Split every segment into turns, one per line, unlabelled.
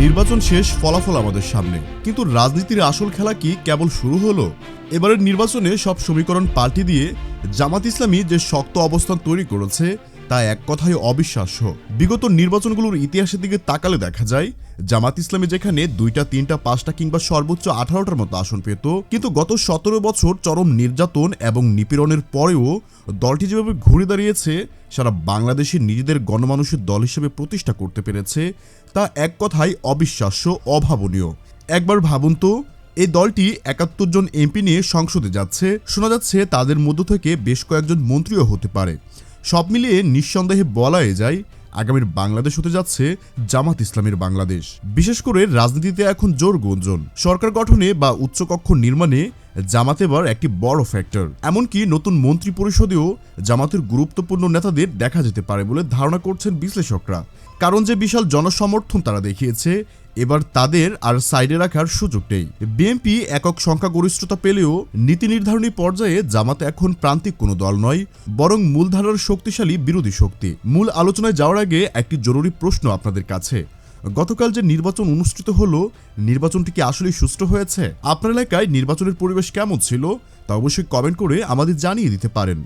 নির্বাচন শেষ, ফলাফল আমাদের সামনে। কিন্তু রাজনীতির আসল খেলা কি কেবল শুরু হলো? এবারের নির্বাচনে সব সমীকরণ পাল্টে দিয়ে জামাত ইসলামী যে শক্ত অবস্থান তৈরি করেছে তা এক কথায় অবিশ্বাস্য। বিগত নির্বাচনগুলোর ইতিহাসের দিকে তাকালে দেখা যায়, জামাত ইসলামী যেখানে দুইটা, তিনটা, পাঁচটা কিংবা সর্বোচ্চ আঠারোটার মতো আসন পেত, কিন্তু গত সতেরো বছর চরম নির্যাতন এবং নিপীড়নের পরেও দলটি যেভাবে ঘুরে দাঁড়িয়েছে, সারা বাংলাদেশে নিজেদের গণমানুষের দল হিসেবে প্রতিষ্ঠা করতে পেরেছে, তা এক কথায় অবিশ্বাস্য, অভাবনীয়। একবার ভাবুন তো, এই দলটি একাত্তর জন এমপি নিয়ে সংসদে যাচ্ছে, শোনা যাচ্ছে তাদের মধ্য থেকে বেশ কয়েকজন মন্ত্রীও হতে পারে। সব মিলিয়ে নিঃসন্দেহে বলাই যায় আগামীর বাংলাদেশ হতে যাচ্ছে জামাত ইসলামের বাংলাদেশ। বিশেষ করে রাজনীতিতে এখন জোর গুঞ্জন। সরকার গঠনে বা উচ্চকক্ষ নির্মাণে জামাত এবার একটি বড় ফ্যাক্টর এমনকি নতুন মন্ত্রী পরিষদেও জামাতের গুরুত্বপূর্ণ নেতাদের দেখা যেতে পারে বলে ধারণা করছেন বিশ্লেষকরা। কারণ যে বিশাল জনসমর্থন তারা দেখিয়েছে এবার তাদের আর সাইডে রাখার সুযোগ নেই। বিএনপি একক সংখ্যাগরিষ্ঠতা পেলেও নীতি নির্ধারণী পর্যায়ে জামাত এখন প্রান্তিক কোনো দল নয়, বরং মূলধারার শক্তিশালী বিরোধী শক্তি। মূল আলোচনায় যাওয়ার আগে একটি জরুরি প্রশ্ন আপনাদের কাছে। গতকাল যে নির্বাচন অনুষ্ঠিত হলো, নির্বাচনটি কি আসলেই সুষ্ঠু হয়েছে? আপনার এলাকায় নির্বাচনের পরিবেশ কেমন ছিল, তা অবশ্যই কমেন্ট করে আমাদের জানিয়ে দিতে পারেন।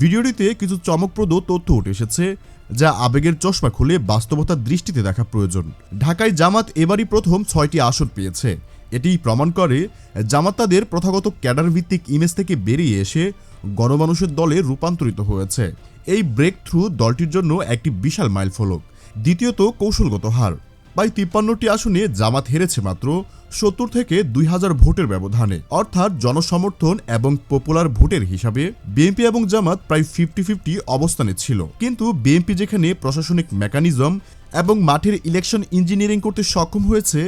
ভিডিওটিতে কিছু চমকপ্রদ তথ্য উঠে এসেছে, যা আবেগের চশমা খুলে বাস্তবতার দৃষ্টিতে দেখা প্রয়োজন। ঢাকায় জামাত এবারই প্রথম ছয়টি আসন পেয়েছে। এটি প্রমাণ করে জামাত তাদের প্রথাগত ক্যাডার ভিত্তিক ইমেজ থেকে বেরিয়ে এসে গণমানুষের দলে রূপান্তরিত হয়েছে। এই ব্রেক থ্রু দলটির জন্য একটি বিশাল মাইলফলক। দ্বিতীয়ত কৌশলগত হার। প্রায় তিপ্পান্নটি আসনে জামাত হেরেছে মাত্র সত্তর থেকে দুই হাজার ভোটের ব্যবধানে। অর্থাৎ জনসমর্থন এবং পপুলার ভোটের হিসাবে বিএনপি এবং জামাত প্রায় ফিফটি ফিফটি অবস্থানে ছিল। কিন্তু বিএনপি যেখানে প্রশাসনিক মেকানিজম এবং মাঠের ইলেকশন ইঞ্জিনিয়ারিং করতে সক্ষম হয়েছে,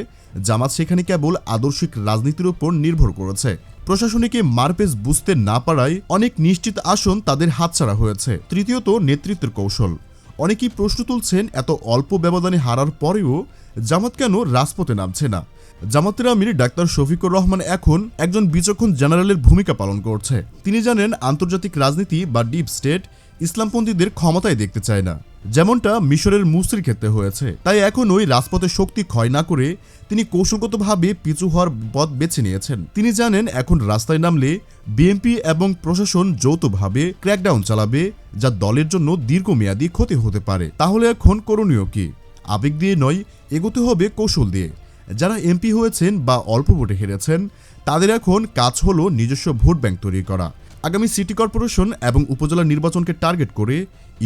জামাত সেখানে কেবল আদর্শিক রাজনীতির উপর নির্ভর করেছে। প্রশাসনিকে মারপেজ বুঝতে না পারায় অনেক নিশ্চিত আসন তাদের হাতছাড়া হয়েছে। তৃতীয়ত নেতৃত্বের কৌশল। অনেকেই প্রশ্ন তুলছেন এত অল্প ব্যবধানে হারার পরেও জামাত কেন রাজপথে নামছে না? জামাতের আমির ডাক্তার শফিকুর রহমান এখন একজন বিচক্ষণ জেনারেলের ভূমিকা পালন করছে। তিনি জানেন আন্তর্জাতিক রাজনীতি বা ডিপ স্টেট ইসলামপন্থীদের ক্ষমতায় দেখতে চায় না। যেমনটা মিশরের মুসরির ক্ষেত্রে হয়েছে। তাই এখন ওই রাজপথের শক্তি ক্ষয় না করে তিনি কৌশলগতভাবে পিছু হওয়ার পথ বেছে নিয়েছেন। তিনি জানেন এখন রাস্তায় নামলে বিএনপি এবং প্রশাসন যৌথভাবে ক্র্যাকডাউন চালাবে, যা দলের জন্য দীর্ঘমেয়াদী ক্ষতি হতে পারে। তাহলে এখন করণীয় কি? আবেগ দিয়ে নয়, এগোতে হবে কৌশল দিয়ে। যারা এমপি হয়েছেন বা অল্প ভোটে হেরেছেন, তাদের এখন কাজ হলো নিজস্ব ভোট ব্যাংক তৈরি করা। আগামী সিটি কর্পোরেশন এবং উপজেলা নির্বাচনকে টার্গেট করে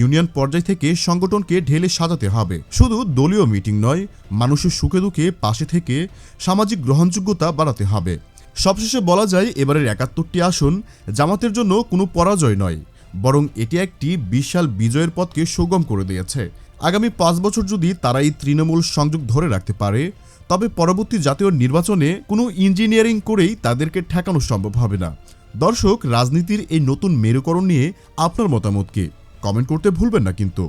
ইউনিয়ন পর্যায় থেকে সংগঠনকে ঢেলে সাজাতে হবে। শুধু দলীয় মিটিং নয়, মানুষের সুখে দুঃখে পাশে থেকে সামাজিক গ্রহণযোগ্যতা বাড়াতে হবে। সবশেষে বলা যায়, এবারের একাত্তরটি আসন জামাতের জন্য কোনো পরাজয় নয়, বরং এটি একটি বিশাল বিজয়ের পথকে সুগম করে দিয়েছে। আগামী পাঁচ বছর যদি তারা এই তৃণমূল সংযোগ ধরে রাখতে পারে, তবে পরবর্তী জাতীয় নির্বাচনে কোনো ইঞ্জিনিয়ারিং করেই তাদেরকে ঠেকানো সম্ভব হবে না। দর্শক রাজনীতির এই নতুন মেরুকরণ নিয়ে আপনার মতামতকে কমেন্ট করতে ভুলবেন না কিন্তু।